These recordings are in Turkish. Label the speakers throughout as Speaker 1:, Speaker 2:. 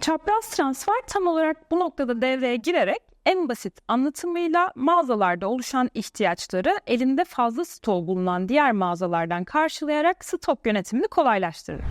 Speaker 1: Çapraz transfer tam olarak bu noktada devreye girerek en basit anlatımıyla mağazalarda oluşan ihtiyaçları elinde fazla stok bulunan diğer mağazalardan karşılayarak stok yönetimini kolaylaştırır.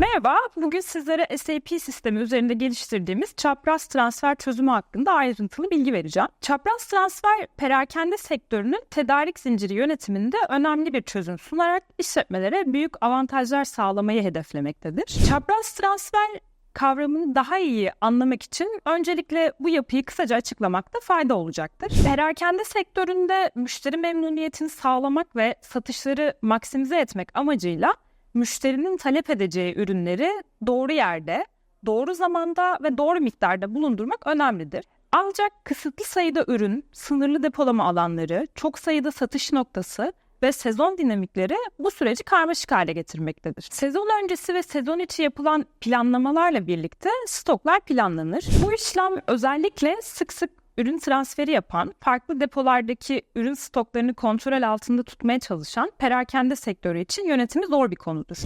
Speaker 1: Merhaba, bugün sizlere SAP sistemi üzerinde geliştirdiğimiz çapraz transfer çözümü hakkında ayrıntılı bilgi vereceğim. Çapraz transfer, perakende sektörünün tedarik zinciri yönetiminde önemli bir çözüm sunarak işletmelere büyük avantajlar sağlamayı hedeflemektedir. Çapraz transfer kavramını daha iyi anlamak için öncelikle bu yapıyı kısaca açıklamakta fayda olacaktır. Perakende sektöründe müşteri memnuniyetini sağlamak ve satışları maksimize etmek amacıyla müşterinin talep edeceği ürünleri doğru yerde, doğru zamanda ve doğru miktarda bulundurmak önemlidir. Ancak kısıtlı sayıda ürün, sınırlı depolama alanları, çok sayıda satış noktası ve sezon dinamikleri bu süreci karmaşık hale getirmektedir. Sezon öncesi ve sezon içi yapılan planlamalarla birlikte stoklar planlanır. Bu işlem özellikle sık sık ürün transferi yapan, farklı depolardaki ürün stoklarını kontrol altında tutmaya çalışan perakende sektörü için yönetimi zor bir konudur.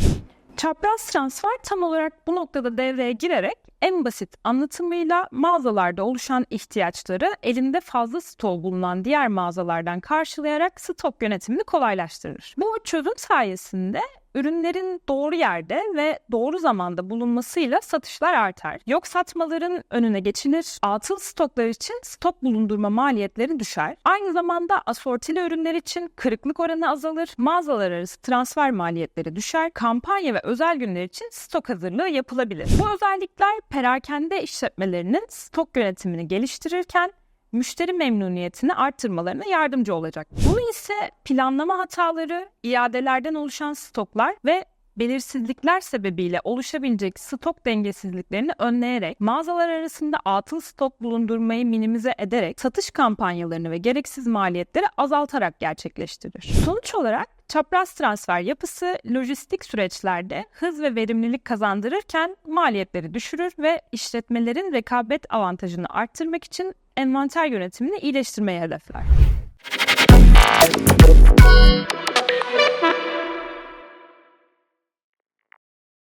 Speaker 1: Çapraz transfer tam olarak bu noktada devreye girerek en basit anlatımıyla mağazalarda oluşan ihtiyaçları elinde fazla stok bulunan diğer mağazalardan karşılayarak stok yönetimini kolaylaştırır. Bu çözüm sayesinde ürünlerin doğru yerde ve doğru zamanda bulunmasıyla satışlar artar. Yok satmaların önüne geçilir. Atıl stoklar için stok bulundurma maliyetleri düşer. Aynı zamanda asortili ürünler için kırıklık oranı azalır. Mağazalar arası transfer maliyetleri düşer. Kampanya ve özel günler için stok hazırlığı yapılabilir. Bu özellikler perakende işletmelerinin stok yönetimini geliştirirken müşteri memnuniyetini arttırmalarına yardımcı olacak. Bunu ise planlama hataları, iadelerden oluşan stoklar ve belirsizlikler sebebiyle oluşabilecek stok dengesizliklerini önleyerek mağazalar arasında atıl stok bulundurmayı minimize ederek satış kampanyalarını ve gereksiz maliyetleri azaltarak gerçekleştirir. Sonuç olarak çapraz transfer yapısı lojistik süreçlerde hız ve verimlilik kazandırırken maliyetleri düşürür ve işletmelerin rekabet avantajını arttırmak için envanter yönetimini iyileştirmeyi hedefler.